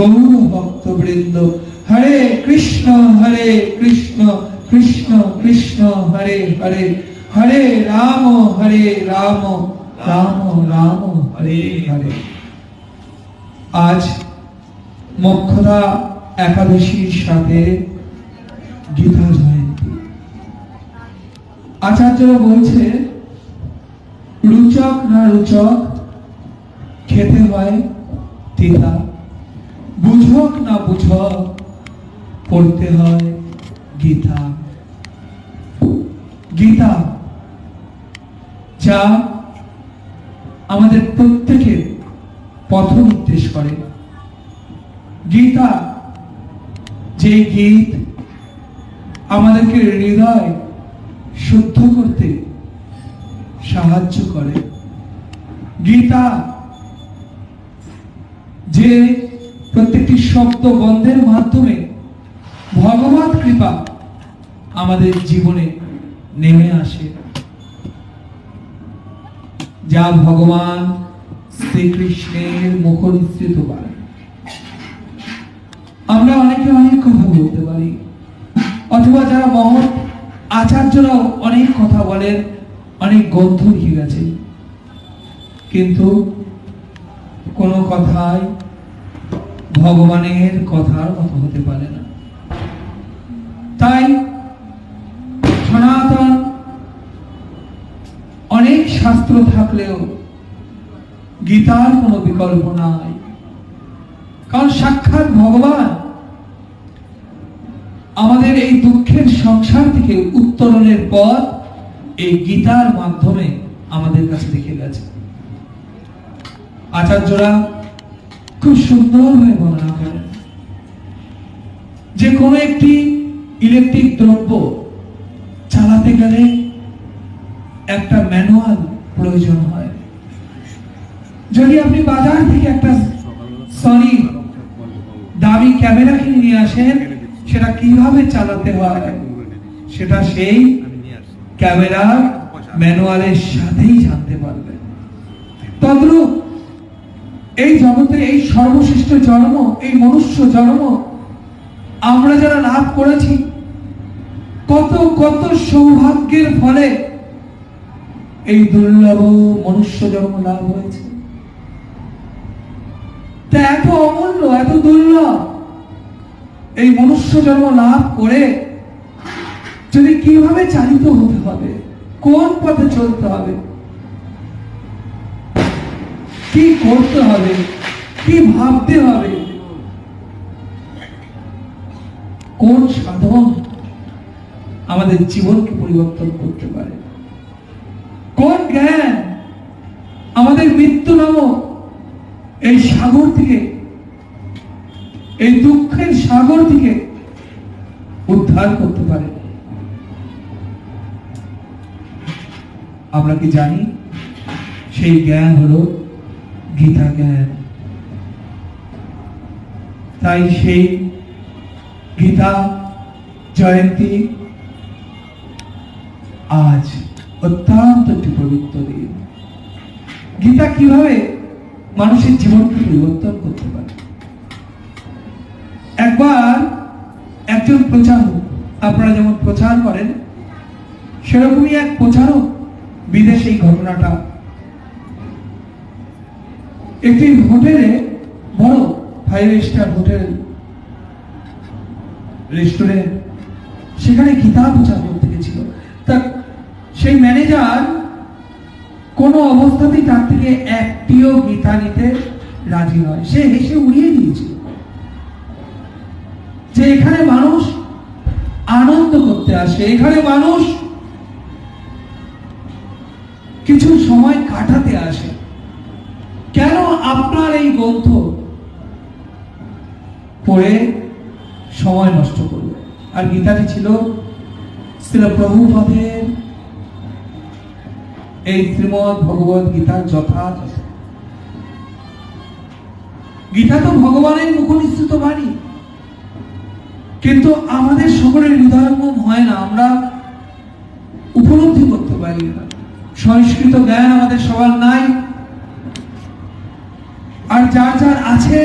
গৌর ভক্তবৃন্দ হরে কৃষ্ণ হরে কৃষ্ণ কৃষ্ণ কৃষ্ণ, হরে হরে হরে রাম হরে রাম রাম রাম, হরে হরে। আজ মক্ষদা একাদশীর সাথে গীতা জয়ন্তী। আচার্যরা বলছে, রুচক না রুচক, খেতে হয় তিতা। বুঝক না বুঝক, পড়তে হয় গীতা। গীতা যা আমাদের প্রত্যেকের পথ নির্দেশ করে। গীতা যে গীত আমাদেরকে হৃদয় শুদ্ধ করতে সাহায্য করে। গীতা যে প্রত্যেকটি শব্দ বন্ধের মাধ্যমে ভগবত কৃপা আমাদের জীবনে নেমে আসে। যা ভগবান শ্রীকৃষ্ণের মুখ নিঃসৃত করে আমরা অনেকে অনেক কথা বলতে পারি, অথবা যারা মহৎ আচার্যরাও অনেক কথা বলেন, অনেক গ্রন্থ লিখে গেছে কিন্তু কোনো কথাই ভগবানের কথার মতো হতে পারে না। তাই সনাতন অনেক শাস্ত্র থাকলেও গীতার কোনো বিকল্প নাই। কারণ সাক্ষাৎ ভগবান আমাদের এই দুঃখের সংসার থেকে উত্তরণের পথ এই গীতার মাধ্যমে আমাদের কাছে রেখে গেছে। আচার্যরা খুব সুন্দরভাবে বর্ণনা করেন যে কোনো একটি ইলেকট্রিক দ্রব্য চালাতে গেলে একটা ম্যানুয়াল প্রয়োজন হয়। যদি আপনি বাজার থেকে একটা সনি দামি ক্যামেরা কিনে নিয়ে আসেন, সেটা কীভাবে চালাতে হয়? সেটা সেই ক্যামেরা ম্যানুয়ালের সাথেই জানতে পারবে তদ্রূপ এই জগতে এই সর্বশ্রেষ্ঠ জন্ম, এই মনুষ্য জন্ম আমরা যারা লাভ করেছি, কত কত সৌভাগ্যের ফলে এই দুর্লভ মনুষ্য জন্ম লাভ হয়েছে। তা এত অমূল্য, এত দুর্লভ এই মনুষ্য জন্ম লাভ করে যদি কীভাবে চালিত হতে হবে? কোন পথে চলতে হবে? কি করতে হবে? কি ভাবতে হবে? কোন সাধন আমাদের জীবনকে পরিবর্তন করতে পারে? কোন জ্ঞান আমাদের মৃত্যু নামক এই সাগর থেকে, এই দুঃখের সাগর থেকে উদ্ধার করতে পারে? আমরা কি জানি? সেই জ্ঞান হলো গীতা জ্ঞান তাই সেই গীতা জয়ন্তী আজ অত্যন্ত একটি পবিত্র দিন। গীতা কীভাবে মানুষের জীবনকে পরিবর্তন করতে পারে? একবার একজন প্রচারক, আপনারা যেমন প্রচার করেন, সেরকমই এক প্রচারক বিদেশে এই ঘটনাটা একটি হোটেলে, বড় ফাইভ স্টার হোটেল রেস্টুরেন্ট সেখানে গীতা প্রচার করতে গেছিল তা সেই ম্যানেজার কোনো অবস্থাতেই তার থেকে একটিও গীতা নিতে রাজি নয়। সে হেসে উড়িয়ে দিয়েছিল যে এখানে মানুষ আনন্দ করতে আসে, এখানে মানুষ কিছু সময় কাটাতে আসে। কেন আপনার এই গ্রন্থ পড়ে সময় নষ্ট করবে? আর গীতাটি ছিল ছিল প্রভুপদের এই শ্রীমদ ভগবত গীতার যথাযথ। গীতা তো ভগবানের মুখ নিঃসৃত বাণী। কিন্তু আমাদের সকলের হৃদয়ঙ্গম হয় না, আমরা উপলব্ধি করতে পারি না। সংস্কৃত জ্ঞান আমাদের সবার নাই। যার যার আছে,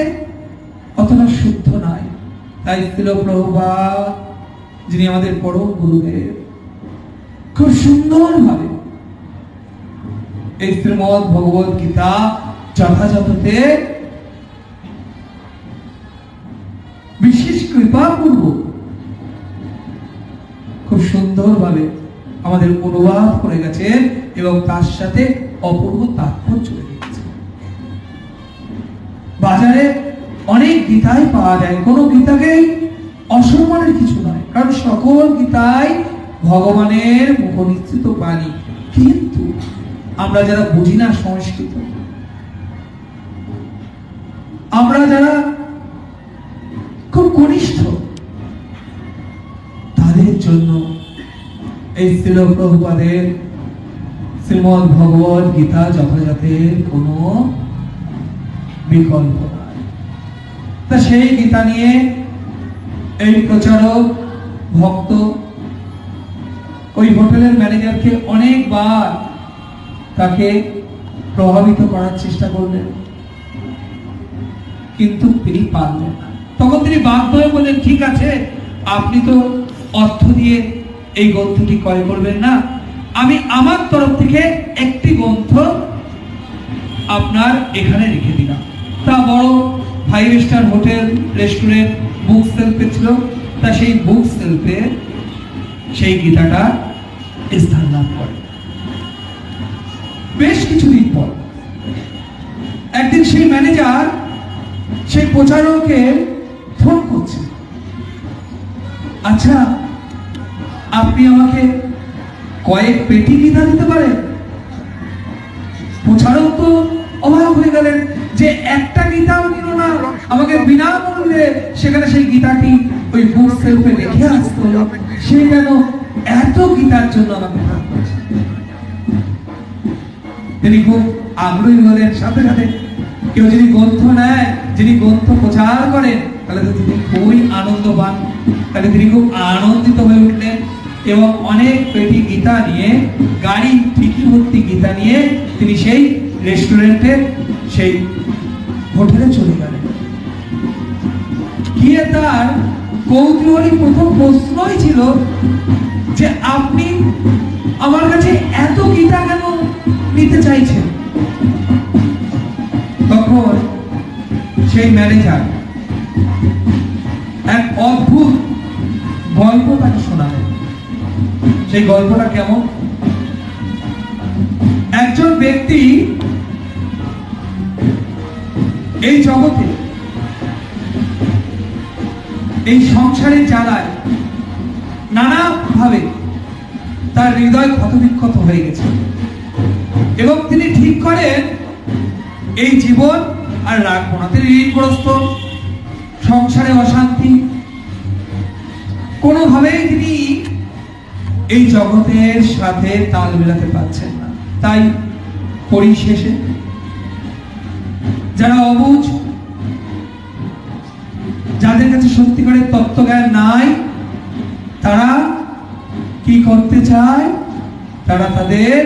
অতটা তাই ছিল প্রভুপাদ, যিনি আমাদের পরম গুরুদেব। খুব সুন্দরভাবে এই শ্রীমদ ভগবত গীতা যথাযথতে বিশেষ কৃপা করব খুব সুন্দরভাবে আমাদের অনুবাদ করে গেছেন এবং তার সাথে অপূর্ব তাৎপর্য বাজারে অনেক গীতাই পাওয়া যায়। কোনো গীতাকেই অসম্মানের কিছু নয়, কারণ সকল গীতাই ভগবানের মুখনিশ্চিত বাণী। কিন্তু আমরা যারা বুঝি না সংস্কৃত, আমরা যারা খুব কনিষ্ঠ, তাদের জন্য এই শিল প্রভুপাদের শ্রীমদ ভগবত গীতা যথাযথের কোনো বিকল্প। তা সেই গীতা নিয়ে এই প্রচারক, ভক্ত ওই হোটেলের ম্যানেজারকে অনেকবার তাকে প্রভাবিত করার চেষ্টা করলেন। কিন্তু তিনি পারলেন না। তখন তিনি বাধ্য হয়ে বললেন, ঠিক আছে, আপনি তো অর্থ দিয়ে এই গ্রন্থটি ক্রয় করবেন না। আমি আমার তরফ থেকে একটি গ্রন্থ আপনার এখানে রেখে দিলাম। তা বড় five star hotel, restaurant book সেলফে ছিল। তা সেই বুক সেলফে সেই গীতাটা স্থান লাভ করে। বেশ কিছুদিন পর একদিন সেই ম্যানেজার সেই প্রচারকে ফোন করছে। আচ্ছা আপনি আমাকে কয়েক পেটি গীতা দিতে পারেন? প্রচারক তো অবাক হয়ে গেলেন। যে একটা গীতাও নিল না, আমাকে বিনামূল্যে সেখানে সেই গীতাটি ওই বুক সেলফে রেখে আসতো সে যেন এত গীতার জন্য আমাকে। তিনি খুব আগ্রহী হলেন। সাথে সাথে কেউ যদি গ্রন্থ নেয়, যিনি গ্রন্থ প্রচার করেন, তাহলে তো তিনি খুবই আনন্দ পান তাহলে তিনি খুব আনন্দিত হয়ে উঠলেন এবং অনেক পেটি গীতা নিয়ে, গাড়ি ঠিকই ভর্তি গীতা নিয়ে তিনি সেই রেস্টুরেন্টে সেই হোটেলে চলে গেলেন। গিয়ে তার কৌতূহলী প্রথম প্রশ্নই ছিল যে, আপনি আমার কাছে এত গীতা কেন নিতে চাইছেন? তখন সেই ম্যানেজার এক অদ্ভুত গল্প তাকে শোনালেন। সেই গল্পটা কেমন? একজন ব্যক্তি এই জগতে, এই সংসারের জ্বালায় নানা ভাবে তার হৃদয় ক্ষতবিক্ষত হয়ে গেছে। এবং তিনি ঠিক করেন, এই জীবন আর রাখব না। তিনি ঋণগ্রস্ত, সংসারে অশান্তি, কোনোভাবেই তিনি এই জগতের সাথে তাল মেলাতে পারছেন না। তাই পরিশেষে যারা অবুঝ যাদের কাছে সত্যিকারের তত্ত্বজ্ঞান নাই, তারা কি করতে চায়? তারা তাদের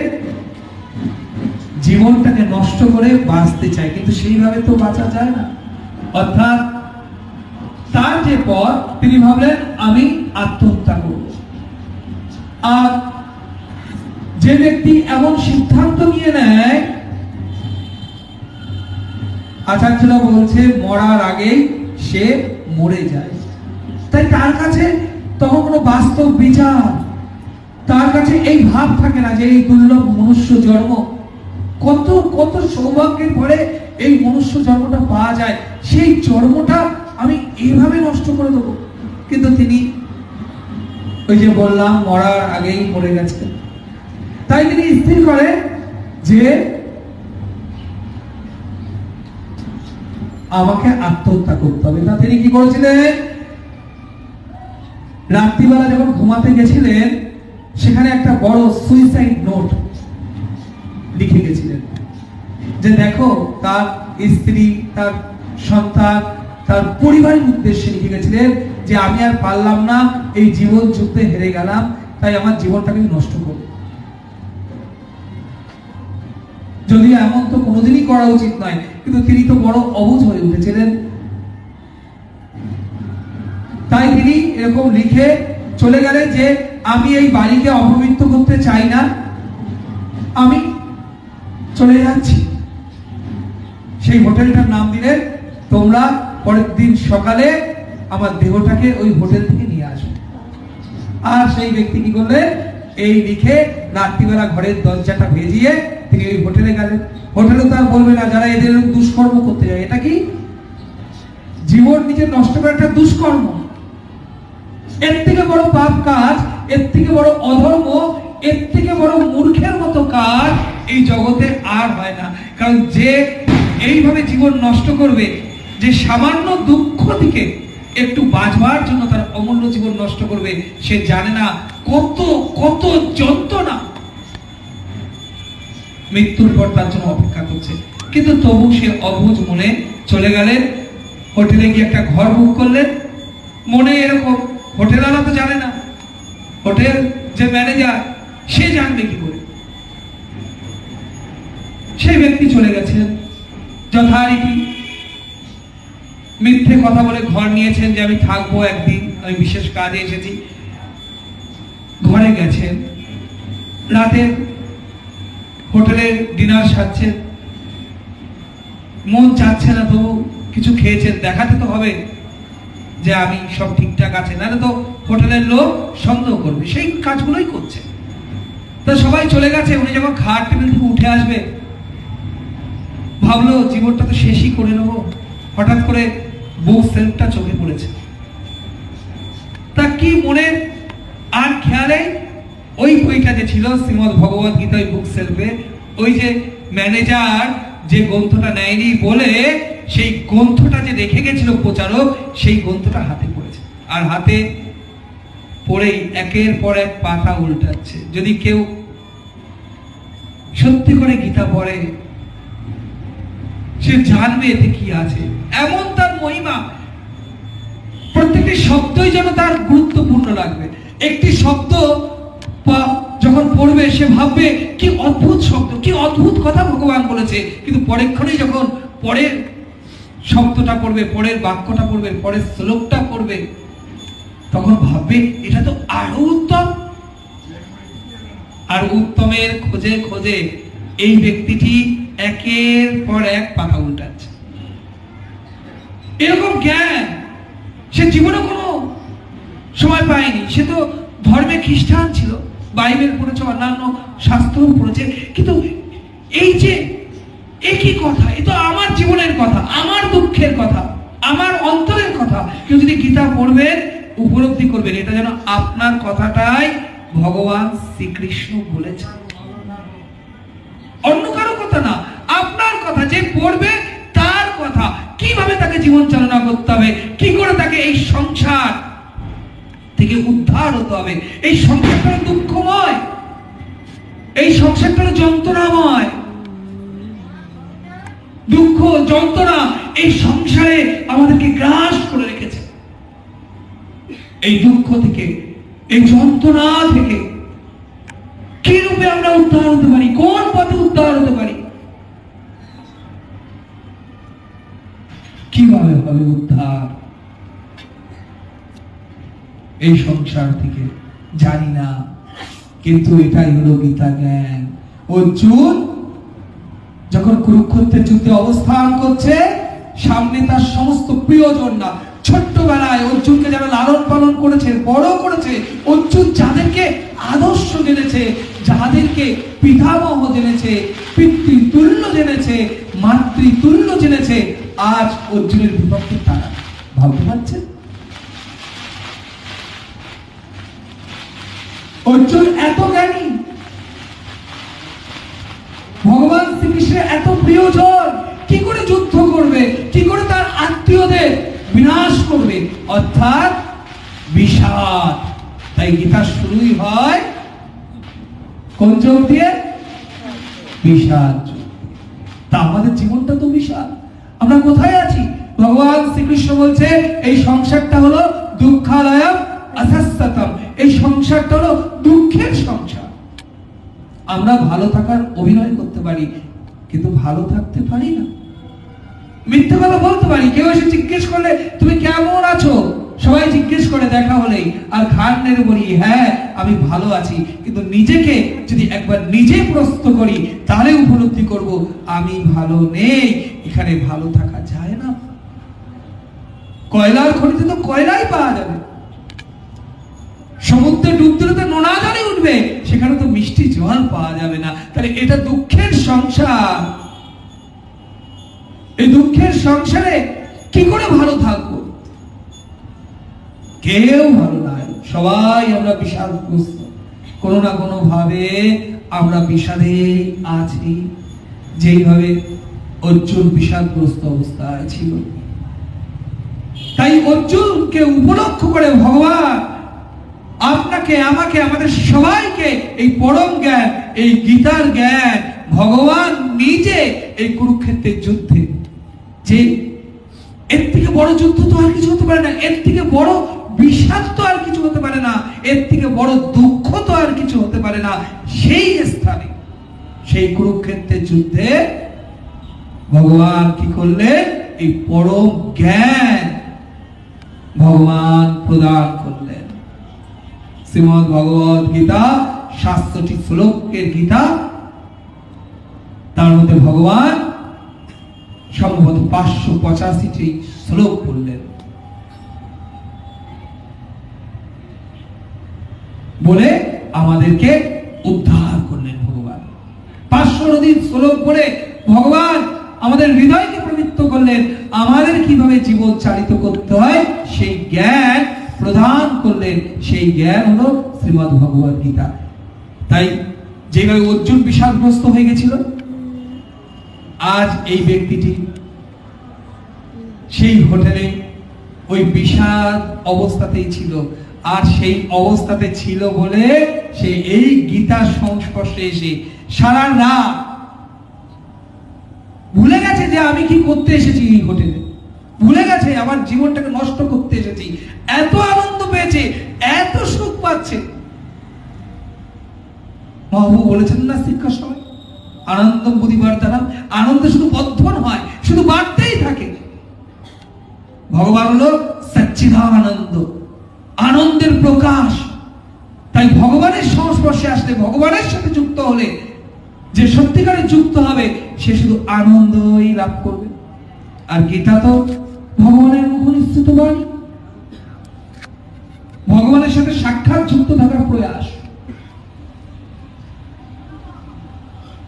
জীবনটাকে নষ্ট করে বাঁচতে চায়, কিন্তু সেইভাবে তো বাঁচা যায় না। অর্থাৎ তার যে পথ, তিনি ভাবলেন, আমি আত্মহত্যা করব। আর যে ব্যক্তি এমন সিদ্ধান্ত নিয়ে নেয় আচার্যরা বলছে, মরার আগেই সে মরে যায়। তাই তার কাছে তখন কোনো বাস্তব বিচার। তার কাছে এই ভাব থাকে না যে এই দুর্লভ মনুষ্য জন্ম, কত কত সৌভাগ্যের পরে এই মনুষ্য জন্মটা পাওয়া যায়। সেই জন্মটা আমি এইভাবে নষ্ট করে দেবো। কিন্তু তিনি ওই যে বললাম, মরার আগেই মরে গেছে। তাই তিনি স্থির করে যে আমাকে আত্মহত্যা করতে হবে। তা তিনি কি করেছিলেন? রাত্রিবেলা যখন ঘুমাতে গেছিলেন, সেখানে একটা বড় সুইসাইড নোট লিখে গেছিলেন। যে দেখো, তার স্ত্রী, তার সন্তান, তার পরিবারের উদ্দেশ্যে লিখে গেছিলেন যে, আমি আর পারলাম না, এই জীবন যুদ্ধে হেরে গেলাম, তাই আমার জীবনটাকে নষ্ট করব। যদিও এমন তো কোনোদিনই করা উচিত নয়, কিন্তু তিনি তো বড় অবুঝ হয়ে উঠেছিলেন। তাই তিনি এরকম লিখে চলে গেলেন যে, আমি এই বাড়িকে অপবিত্র করতে চাই না। আমি চলে যাচ্ছি। সেই হোটেলটার নাম দিলে তোমরা পরের দিন সকালে আমার দেহটাকে ওই হোটেল থেকে নিয়ে আসবে আর সেই ব্যক্তি কি করলেন? এই লিখে রাত্রিবেলা ঘরের দরজাটা ভেজিয়ে ওই হোটেলে গেলেন হোটেলে তো আর বলবে না, যারা এদের দুষ্কর্ম করতে যায়। এটা কি? জীবন নিজের নষ্ট করা একটা দুষ্কর্ম। এর থেকে বড় পাপ কাজ, এর থেকে বড় অধর্ম, এর থেকে বড় মূর্খের মতো কাজ এই জগতে আর হয় না। কারণ যে এইভাবে জীবন নষ্ট করবে, যে সামান্য দুঃখ থেকে একটু বাঁচবার জন্য তার অমূল্য জীবন নষ্ট করবে, সে জানে না কত কত যন্ত্রণা মৃত্যুর পর তার জন্য অপেক্ষা করছে। কিন্তু তবু সে অবুঝ মনে চলে গেলেন হোটেলে গিয়ে একটা ঘর বুক করলেন মনে এরকম হোটেলওয়ালা তো জানে না। হোটেল যে ম্যানেজার সে জানবে কি করে। সেই ব্যক্তি চলে গেছেন যথারীতি মিথ্যে কথা বলে ঘর নিয়েছেন যে আমি থাকব একদিন, আমি বিশেষ কাজে এসেছি। ঘরে গেছেন, রাতের হোটেলের ডিনার সারছেন মন চাচ্ছে না তবু কিছু খেয়েছেন দেখাতে তো হবে যে আমি সব ঠিকঠাক আছে। নাহলে তো হোটেলের লোক সন্দেহ করবে। সেই কাজগুলোই করছে। তা সবাই চলে গেছে। উনি যখন খাট টেবিল থেকে উঠে আসবে, ভাবলো জীবনটা তো শেষই করে নেব। হঠাৎ করে বুক সেলফটা চোখে পড়েছে। তা কি মনে আর খেয়ালে ওই বইটা যে ছিল, শ্রীমদ ভগবত গীতা বুক সেলফে ওই যে ম্যানেজার যে গ্রন্থটা নেয়নি বলে, সেই গ্রন্থটা যে রেখে গেছিল প্রচারক, সেই গ্রন্থটা হাতে পড়েছে। আর হাতে পড়েই একের পর এক পাতা উল্টাচ্ছে। যদি কেউ সত্যি করে গীতা পড়ে, সে জানবে এতে কি আছে। এমন তার মহিমা, প্রত্যেকটি শব্দই যেন তার গুরুত্বপূর্ণ লাগবে। একটি শব্দ পা- যখন পড়বে, সে ভাববে, কি অদ্ভুত শব্দ, কি অদ্ভুত কথা ভগবান বলেছে। কিন্তু পরেক্ষণেই যখন পরের শব্দটা পড়বে, পরের বাক্যটা পড়বে, পরের শ্লোকটা পড়বে, তখন ভাববে, এটা তো আরও উত্তম। আর উত্তমের খোঁজে খোঁজে এই ব্যক্তিটি একের পর এক পাতা উল্টাচ্ছে। এরকম জ্ঞান সে জীবনে কোনো সময় পায়নি। সে তো ধর্মে খ্রিস্টান ছিল। বাইবেল পড়েছে, অন্যান্য শাস্ত্র পড়েছে। কিন্তু এই যে একই কথা, এ তো আমার জীবনের কথা, আমার দুঃখের কথা, আমার অন্তরের কথা। কেউ যদি গীতা পড়বেন, উপলব্ধি করবেন, এটা যেন আপনার কথাটাই ভগবান শ্রীকৃষ্ণ বলেছেন। অন্য কারও কথা না, আপনার কথা, যে পড়বে তার কথা। কীভাবে তাকে জীবন চালনা করতে হবে? কি করে তাকে এই সংসার থেকে উদ্ধার হতে হবে। এই সংসারটা দুঃখময়। এই সংসারটা যন্ত্রণাময়। দুঃখ, যন্ত্রণা এই সংসারে আমাদেরকে গ্রাস করে রেখেছে। এই দুঃখ থেকে, এই যন্ত্রণা থেকে কি রূপে আমরা উদ্ধার হতে পারি? কোন পথে উদ্ধার হতে পারি? কীভাবে হবে উদ্ধার? এই সংসার থেকে জানি না, কিন্তু এটাই হলো গীতা জ্ঞান। অর্জুন যখন কুরুক্ষেত্রের যুদ্ধে অবস্থান করছে, সামনে তার সমস্ত প্রিয়জন না ছোট্টবেলায় অর্জুনকে যারা লালন পালন করেছে, বড় করেছে, অর্জুন যাদেরকে আদর্শ জেনেছে, যাদেরকে পিতামহ জেনেছে পিতৃতুল্য জেনেছে মাতৃতুল্য জেনেছে, আজ অর্জুনের বিপক্ষে তারা ভাবতে পারছেন? অর্জুন এত জ্ঞানী। ভগবান শ্রীকৃষ্ণের এত প্রিয়জন, কি করে যুদ্ধ করবে, কি করে তার আত্মীয়দের বিনাশ করবে? অর্থাৎ বিষাদ। তাই গীতা শুরুই হয় কোন যোগ দিয়ে? বিষাদ তা আমাদের জীবনটা তো বিষাদ। আমরা কোথায় আছি? ভগবান শ্রীকৃষ্ণ বলছে, এই সংসারটা হলো দুঃখালয়ম অসস্ততম এই সংসারটা হলো দুঃখের সংসার। আমরা ভালো থাকার অভিনয় করতে পারি, কিন্তু ভালো থাকতে পারি না। মিথ্যে কথা বলতে পারি, কেউ এসে জিজ্ঞেস করলে, তুমি কেমন আছো? সবাই জিজ্ঞেস করে দেখা হলেই, আর বলি হ্যাঁ আমি ভালো আছি, কিন্তু নিজেকে যদি একবার নিজে প্রস্তুত করি, তাহলে উপলব্ধি করব, আমি ভালো নেই, এখানে ভালো থাকা যায় না। কয়লার খনিতে তো কয়লাই পাওয়া যাবে। মিষ্টি জল পাওয়া যাবে না। তাহলে এটা দুঃখের সংসার। এই দুঃখের সংসারে কি করে ভালো থাকব? কেউ ভালো নাই। সবাই আমরা বিষাদগ্রস্ত। কোনো না কোনো ভাবে আমরা বিষাদে আছি। যেইভাবে অর্জুন বিষাদগ্রস্ত অবস্থায় ছিল। তাই অর্জুনকে উপলক্ষ করে ভগবান আপনাকে, আমাকে, আমাদের সবাইকে এই পরম জ্ঞান, এই গীতার জ্ঞান, ভগবান নিজে এই কুরুক্ষেত্রের যুদ্ধে। যে এর থেকে বড় যুদ্ধ তো আর কিছু হতে পারে না, এর থেকে বড় বিষাদ তো আর কিছু হতে পারে না, এর থেকে বড় দুঃখ তো আর কিছু হতে পারে না, সেই স্থানে, সেই কুরুক্ষেত্রের যুদ্ধে ভগবান কি করলেন? এই পরম জ্ঞান ভগবান প্রদান করলেন। শ্রীমদ ভগবত গীতা সাতশোটি শ্লোকের গীতা। তার মধ্যে ভগবান সম্ভবত পাঁচশো পঁচাশিটি শ্লোক বললেন। বলে আমাদেরকে উদ্ধার করলেন ভগবান। পাঁচশো নদীর শ্লোক বলে ভগবান আমাদের হৃদয়কে পবিত্র করলেন। আমাদের কীভাবে জীবন চালিত করতে হয়, সেই জ্ঞান প্রদান করলেন, সেই জ্ঞান হলো শ্রীমদ ভগবত গীতা। তাই যেভাবে অর্জুন বিষাদগ্রস্ত হয়ে গেছিল, আজ এই ব্যক্তিটি সেই হোটেলে ওই বিষাদ অবস্থাতেই ছিল। আর সেই অবস্থাতে ছিল বলে সে এই গীতার সংস্পর্শে এসে সারা রাত ভুলে গেছে যে আমি কি করতে এসেছি এই হোটেলে। ভুলে গেছে, আমার জীবনটাকে নষ্ট করতে এসেছি। এত আনন্দ পেয়েছে, এত সুখ পাচ্ছে। মহাবু বলেছেন, না শিক্ষার সময় আনন্দ বুধিবার দ্বারা আনন্দ শুধু বদ্ধন হয়, শুধু বাড়তেই থাকে। ভগবান হলো সচ্চিদান আনন্দ আনন্দের প্রকাশ। তাই ভগবানের সংস্পর্শে আসলে, ভগবানের সাথে যুক্ত হলে, যে সত্যিকারে যুক্ত হবে, সে শুধু আনন্দই লাভ করবে। আর গীতা তো ভগবানের মুখ নিশ্চিত বাণী ভগবানের সাথে সাক্ষাৎ যুক্ত থাকার প্রয়াস।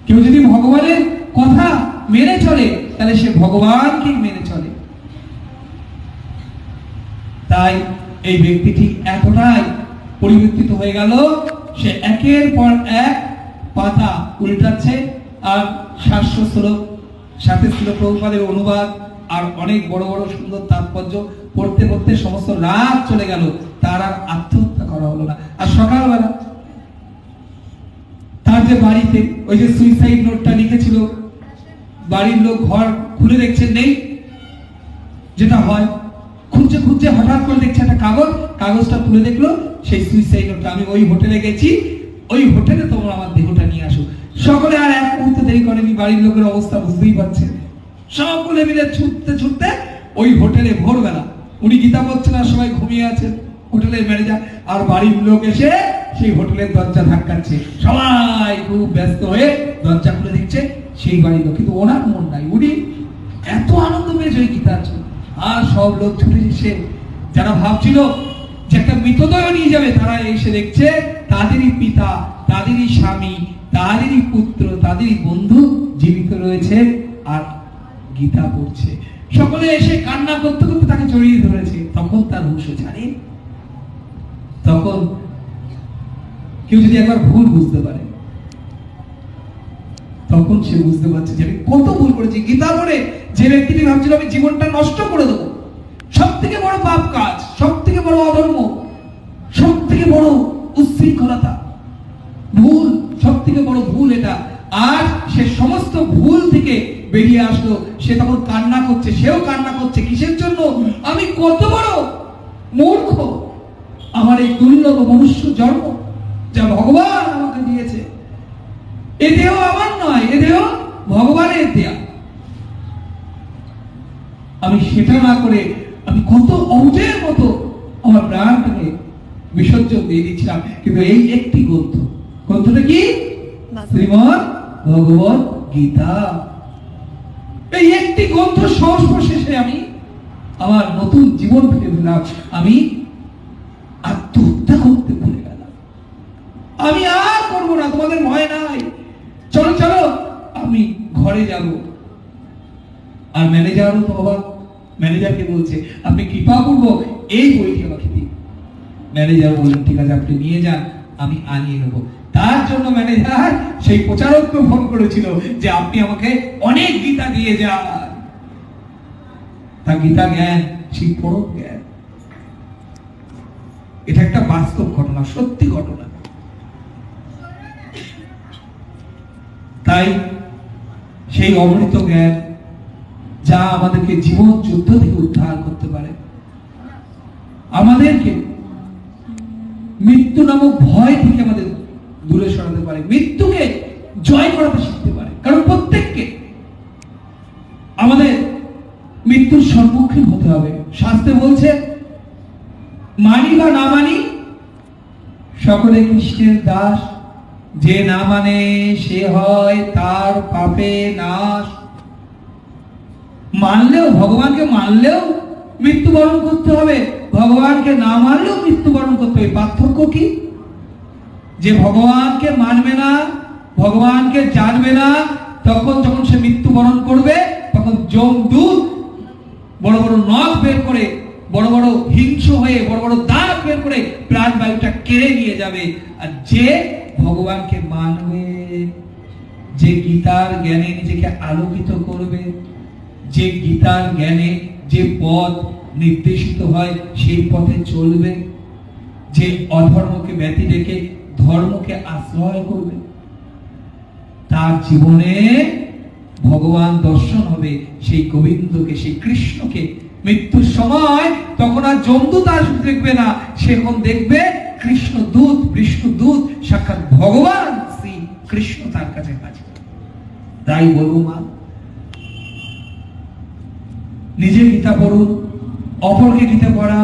কেউ যদি ভগবানের কথা মেনে চলে, তাহলে সে ভগবানকেই মেনে চলে। তাই এই ব্যক্তিটি এতটাই পরিবর্তিত হয়ে গেল, সে একের পর এক পাতা উল্টাচ্ছে আর সাতশো শ্লোক, সাথে ছিল প্রভুপাদের অনুবাদ আর অনেক বড় বড় সুন্দর তাৎপর্য পড়তে পড়তে সমস্ত রাত চলে গেল। তার আর আত্মহত্যা করা হলো না। আর সকালবেলা তার যে বাড়িতে, ওই যে সুইসাইড নোটটা লিখেছিল, বাড়ির লোক ঘর খুলে দেখছেন নেই, যেটা হয় খুঁজছে খুঁজছে হঠাৎ করে দেখছে একটা কাগজ, কাগজটা তুলে দেখল, সেই সুইসাইড নোটটা আমি ওই হোটেলে গেছি, ওই হোটেলে তোমরা আমার দেহটা নিয়ে আসো। সকলে আর এক মুহূর্তে দেরি করেনি, বাড়ির লোকের অবস্থা বুঝতেই পারছেন। সকলে মিলে ছুটতে ছুটতে ওই হোটেলে ভোরবেলা, উনি গীতা পড়ছেন আর সবাই ঘুমিয়ে আছেন হোটেলের ম্যানেজার আর বাড়ির লোক এসে সেই হোটেলের দরজা ধাক্কাচ্ছে সবাই খুব ব্যস্ত হয়ে দরজা খুলে দেখছে, সেই বাড়ির লোক, কিন্তু ওনার মন নাই। উনি এত আনন্দ পেয়েছে ওই গীতার আর সব লোক ছুটে এসে, যারা ভাবছিল যে একটা মৃতদেহ নিয়ে যাবে, তারা এসে দেখছে, তাদেরই পিতা, তাদেরই স্বামী, তাদেরই পুত্র, তাদেরই বন্ধু জীবিত রয়েছে, আর গীতা পড়ছে। সকলে এসে কান্না করতে করতে তাকে জড়িয়ে ধরেছে। তখন তার হুঁশ ছাড়ে তখন কেউ যদি একবার ভুল বুঝতে পারে, তখন সে বুঝতে পারছে যে আমি কত ভুল করেছি। গীতা পড়ে যে ব্যক্তিটি ভাবছিল, আমি জীবনটা নষ্ট করে দেবো। সব থেকে বড় পাপ কাজ সব থেকে বড় অধর্ম সব থেকে বড় উচ্ছৃঙ্খলতা। ভুল সব থেকে বড় ভুল এটা। আর সে সমস্ত ভুল থেকে বেরিয়ে আসলো সে তখন কান্না করছে সেও কান্না করছে কিসের জন্য? আমি কত বড় মূর্খ। আমার এই দুর্লভ মনুষ্য জন্ম যা ভগবান আমাকে দিয়েছে। এ দেহ আমার নয় এ দেহ ভগবানের দেয়া। আমি সেটা না করে আমি কত অবুজের মতো আমার প্রাণটাকে বিসর্জন দিয়ে দিচ্ছিলাম কিন্তু এই একটি গ্রন্থ। গ্রন্থটা কি? শ্রীমদ ভগবত গীতা। গ্রন্থ সংস্পর্শে আমি আমার নতুন জীবন ফিরে পেলাম। আমি আত্মহত্যা করতে ভুলে গেলাম। আমি আর করব না, তোমাদের ভয় নাই। চলো চলো, আমি ঘরে যাব। আর ম্যানেজারও তো অবাক। ম্যানেজারকে বলছে, আপনি কৃপা করব, এই বইটি আমাকে দিন। ম্যানেজার বললেন, ঠিক আছে, আপনি নিয়ে যান, আমি আনিয়ে নেব। তার জন্য ম্যানেজার সেই প্রচারককে ফোন করেছিল যে, আপনি আমাকে অনেক গীতা দিয়ে যান। তা গীতা জ্ঞান সেই পরম জ্ঞান। এটা একটা বাস্তব ঘটনা, সত্যি ঘটনা। তাই সেই অমৃত জ্ঞান, যা আমাদেরকে জীবন যুদ্ধ থেকে উদ্ধার করতে পারে, আমাদেরকে মৃত্যু নামক ভয় থেকে আমাদের দূরে সরাতে পারে, মৃত্যুকে জয় করাতে শিখতে পারে। কারণ প্রত্যেককে আমাদের মৃত্যুর সম্মুখীন হতে হবে। শাস্ত্রে বলছে, মানি বা না মানি, সকলে কৃষ্ণের দাস। যে না মানে সে হয় তার পাপে নাশ। মানলেও, ভগবানকে মানলেও মৃত্যুবরণ করতে হবে। ভগবানকে না মানলেও মৃত্যুবরণ করতে হবে। পার্থক্য কি? যে ভগবানকে মানবে না, ভগবানকে জানবে না, তখন যখন সে মৃত্যুবরণ করবে, তখন যমদূত বড় বড় নখ বের করে, বড় বড় হিংস হয়ে, বড় বড় দাঁত বের করে প্রাণ বায়ুটা কেড়ে নিয়ে যাবে। আর যে ভগবানকে মানবে, যে গীতার জ্ঞানে নিজেকে আলোকিত করবে, যে গীতার জ্ঞানে যে পথ নির্দেশিত হয়, সেই পথে চলবে। যে অধর্মকে ব্যতি রেখে ধর্মকে আশ্রয় করবে। তার জীবনে ভগবান দর্শন হবে সেই গোবিন্দকে, সেই কৃষ্ণকে। মৃত্যুর সময় তখন আর জমদু তার দেখবে না। সে এখন দেখবে কৃষ্ণ দূত, বিষ্ণু দূত, সাক্ষাৎ ভগবান শ্রী কৃষ্ণ তার কাছে হাজির। তাই বলব মা, নিজে গীতা পড়ুন, অপরকে গীতা পড়া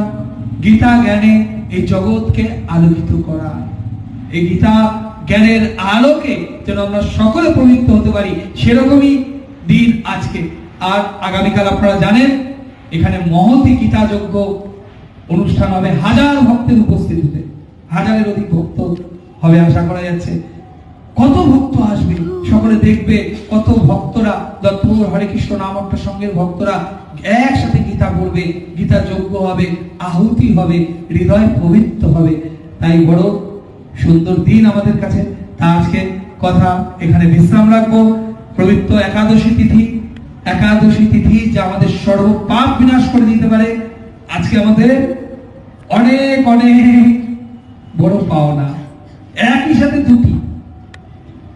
গীতা জ্ঞানে এই জগৎকে আলোকিত করা এই গীতা জ্ঞানের আলোকে যেন আমরা সকলে পবিত্র হতে পারি, সেরকমই দিন আজকে। আর আগামীকাল আপনারা জানেন, এখানে মহতি গীতা যজ্ঞ অনুষ্ঠান হবে হাজার ভক্তের উপস্থিতিতে। হাজারের অধিক ভক্ত হবে আশা করা যাচ্ছে। কত ভক্ত আসবে? সকলে দেখবে কত ভক্তরা দত্তপুর হরে কৃষ্ণ নামকটা সঙ্গের ভক্তরা একসাথে গীতা পড়বে গীতা যোগ্য হবে, আহুতি হবে, হৃদয় পবিত্র হবে। তাই বড় সুন্দর দিন আমাদের কাছে। তা আজকে কথা এখানে বিশ্রাম রাখব। পবিত্র একাদশী তিথি একাদশী তিথি যা আমাদের সর্ব পাপ বিনাশ করে দিতে পারে। আজকে আমাদের অনেক অনেক বড় পাওনা। একই সাথে দুটি।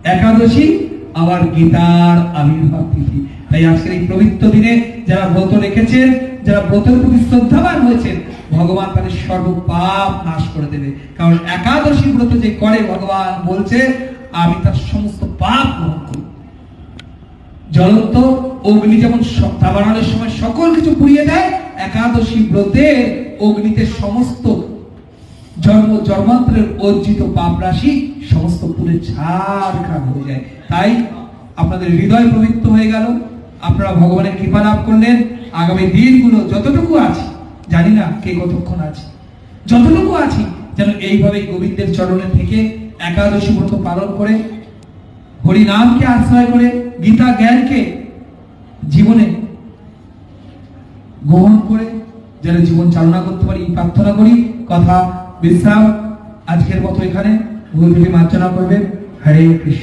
একাদশী, আবার গীতার আবির্ভাব তিথি। তাই আজকের এই পবিত্র দিনে যারা ব্রত রেখেছেন, যারা ব্রতের প্রতি শ্রদ্ধাবান হয়েছেন, ভগবান তাদের সর্ব পাপ নাশ করে দেবে। কারণ একাদশী ব্রত যে করে, ভগবান বলছে, আমি তার সমস্ত পাপ গ্রহণ জ্বলন্ত অগ্নি যেমন দাবানলের সময় সকল কিছু পুড়িয়ে দেয়, একাদশী ব্রতের অগ্নিতে সমস্ত জন্ম, জন্মান্তরের অর্জিত পাপ রাশি সমস্ত পুরে ছাড় হয়ে যায়। তাই আপনাদের হৃদয় পবিত্র হয়ে গেল। আপনারা ভগবানের কৃপা লাভ করলেন। আগামী দিনগুলো যতটুকু আছে, জানি না কে কতক্ষণ আছে, যতটুকু আছি, যেন এইভাবে গোবিন্দের চরণে থেকে একাদশী ব্রত পালন করে হরি নামকে আশ্রয় করে গীতা জ্ঞানকে জীবনে গ্রহণ করে যেন জীবন চালনা করতে পারি, প্রার্থনা করি। কথা, বিশ্রাম, আজকের মতো এখানে। গুরুদেবী মার্জনা করবেন। হরে কৃষ্ণ।